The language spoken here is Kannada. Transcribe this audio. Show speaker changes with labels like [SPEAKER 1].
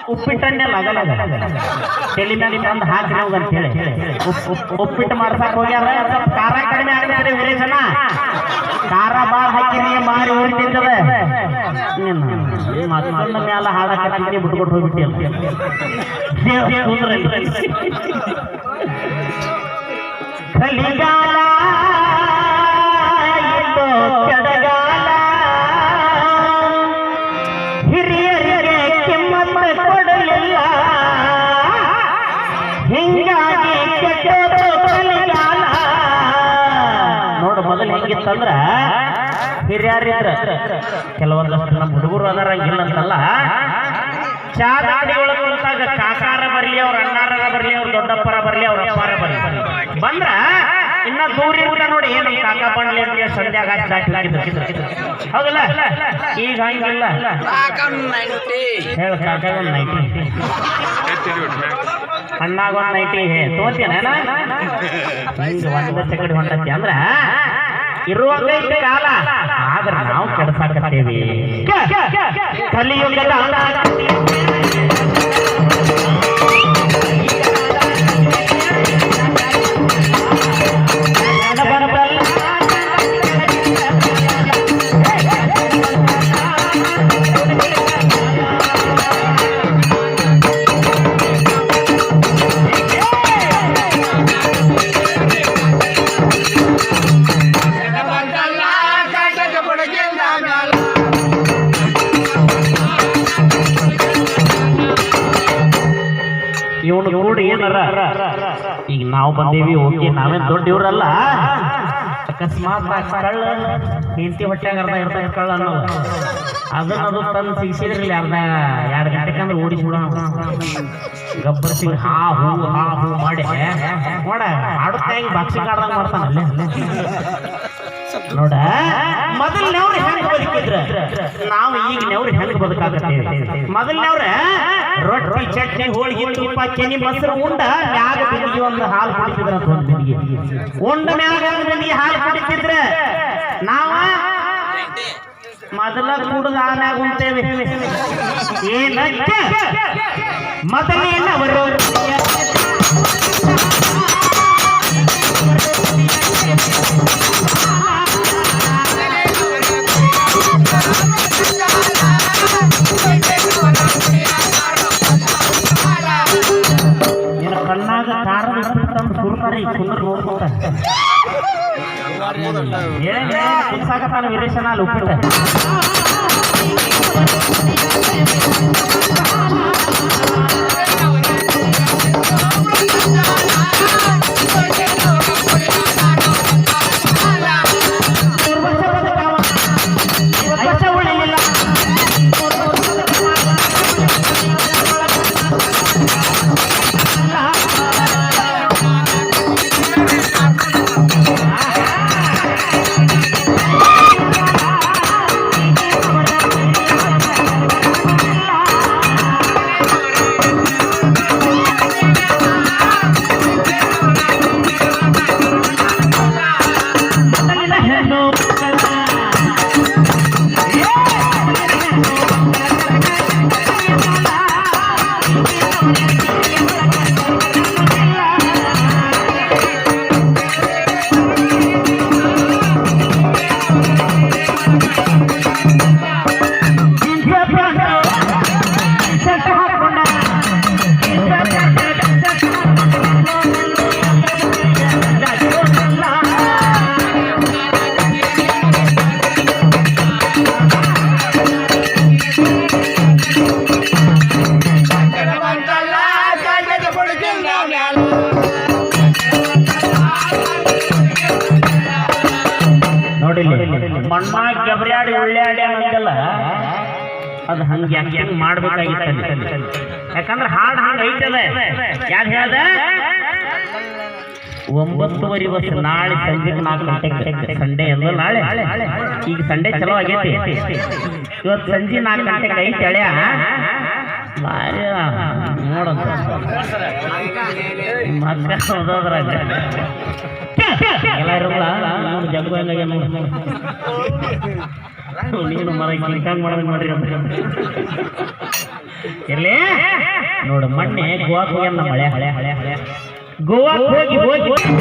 [SPEAKER 1] ಉಪ್ಪಿಟ್ಟನ್ನೇ ಲಗಲ ತಲೆ ಮೇಲೆ ತಂದು ಹಾಕಿ ಹೋಗ್ ಅಂತ ಹೇಳಿ ಉಪ್- ಉಪ್- ಉಪ್ಪಿಟ್ಟು ಮಾಡ್ಸಕ್ ಹೋಗ್ಯಾರ ಸ್ವಲ್ಪ ಖಾರ ಕಡಿಮೆ ಆಗ್ತದೆ ವೀರೇಶನ ಖಾರ ಬಾಳ ಹಾಕಿರಿ ಮಾರಿ ಹೊಡಿತಿದ್ದದ ಮತ್ತೊಂದ ಮ್ಯಾಲ ಹಾಡಕ್ಕೆ ಬಿಟ್ಕೊಟ್ಟು ಹೋಗ್ಬಿಟ್ಟಿಲ್ಲ ಕಲಿಗಾಲ ಹೆಂಗಿತ್ತಂದ್ರ ಹಿರಿಯರಿದ್ರ ಕೆಲವೊಂದಷ್ಟು ನಮ್ಮ ಹುಡುಗರು ಅದರಂಗಿಲ್ಲ ಅಂತಲ್ಲ ಕುಂತಾಗ ಕಾಕಾರ ಬರ್ಲಿ, ಅವ್ರ ಅಣ್ಣಾರ ಬರ್ಲಿ, ಅವ್ರ ದೊಡ್ಡಪ್ಪರ ಬರ್ಲಿ, ಅವ್ರ ಅಪ್ಪಾರ ಬರ್ಲಿ. ಬಂದ್ರ ಇನ್ನ ದೂರ ಊಟ ನೋಡಿ, ಏನು ಕಾಕ ಬಂಡ್ಲಿ ಅಂತ ಸಂಧ್ಯಾಗ ಹೌದಲ್ಲ? ಈಗ ಹಂಗಿಲ್ಲ. ಹೇಳ, ಕಾಕ ನೈಟಿ ಅಣ್ಣಾಗ ನೈಟಿ ತೋತಿಯನ ಒಂದ ಚಕಡಿ ಹೊಂಟತಿ ಅಂದ್ರ ಇರುವಾಗ ಕಾಲ. ಆದ್ರೆ ನಾವು ಕೆಡಸಾಕತ್ತೇವಿ. ಕಲಿಯುಗದ ಕೂಡಿ ಏನಾರ? ಈಗ ನಾವು ಬಂದೀವಿ, ಓಕೆ, ನಾವೇನ್ ದೊಡ್ಡ ಇವ್ರಲ್ಲ ಅಕಸ್ಮಾತ್ ಕಳ್ಳ, ಹೆಂಡತಿ ಹೊಟ್ಟೆಗೆ ಅರ್ಧ ಇರ್ತಾ ಕಳ್ಳ ಅನ್ನೋದು. ಅದನ್ನ ಅದು ತಂದು ಸಿಗಿಸಿದ್ರಲ್ಲಿ ಅರ್ಧ, ಎರಡು ಅಂದ್ರೆ ಓಡಿಸ್ಬಿಡೋಣ. ಗಬ್ಬರ್ ಸಿಂಗ್ ಹಾ ಹೂ ಹಾ ಹೂ ಮಾಡಿ. ನೋಡ, ಆಡುತ್ತಾ ಹಿಂಗ್ ಬಾಕ್ಸಿಂಗ್ ಕಾಡ್ದಂಗ ಮಾಡ್ತಾನಲ್ಲೇ ನೋಡ ಮೊದಲನೇವ್ರು ನಾವು ಈಗ ನೆವ್ರು ಹೆಂಗ್ ಬದುಕಾಗತ್ತೆ? ಮೊದಲನವ್ರ, ರೊಟ್ಟಿ, ಚಟ್ನಿ, ಹೋಳಿಗೆ ತುಪ್ಪ ಕೆನಿ ಮೊಸರು ಉಂಡ, ಮ್ಯಾಗ ಬಿಂದಿಗೆ ಒಂದು ಹಾಲು ಕುಡಿತಿದ್ರ ಉಂಡ ಮ್ಯಾಗ ಒಂದು ಹಾಲು ಕುಡಿತಿದ್ರ ನಾವ ಮೊದಲ ಕುಡಿದ ಆಮ್ಯಾಗ ಉಂಟೇವೆ ಏನಕ್ಕೆ ಮೊದಲೇನವರು ನಿನ್ನ ಕುಂದ್ರ ನೋಡ್ಕೊಂತ ಏನೇ ಕುಸಾಕತ್ತಾನ ವೀರೇಶನ ಅಲ್ಲಿ ಉಪ್ಪಿಟ್ಟ ನೋಡಿ ಮಣ್ಣಾಗ ಗಬರಿಯಾಡಿ ಉಳ್ಳಾಡಿ ಅನ್ನೋದಲ್ಲ ಅದು ಹಂಗೆ ಹಂಗೆ ಮಾಡ್ಬೇಕಾಗಿತ್ತು ಯಾಕಂದ್ರೆ ಹಾಡು ಹಂಗೆ ಐತದ. ಯಾರು ಹೇಳ್ದ? ಒಂಬತ್ತುವರೆ ವರ್ಷ ನಾಳೆ ಸಂಜೆ ನಾಲ್ಕು ಗಂಟೆಗೆ ಸಂಡೆ ಅಲ್ಲ ನಾಳೆ. ಈಗ ಸಂಡೆ ಚಲೋ ಆಗೈತಿ. ಇವತ್ತು ಸಂಜೆ ನಾಲ್ಕು ಗಂಟೆಗೆ ಐತೆ ಹಳೆಯ ಭಾರಿ. ನೋಡಂತ. ಮಕ್ಕ ಓದೋದ್ರಾಗ ಎಲ್ಲ ಇರಲ್ಲ ನೋಡಿ ನೀನು ಮಾಡೋದು ನೋಡ್ರಿ ಇರ್ಲಿ. ನೋಡು ಮೊನ್ನೆ ಗೋವಾ ಹೋಗ್ಯಾನ ಮಳೆ ಹಳೆ. ಹಳೆ ಹಳೆ ಹೋಗಿ ಹೋಗಿ.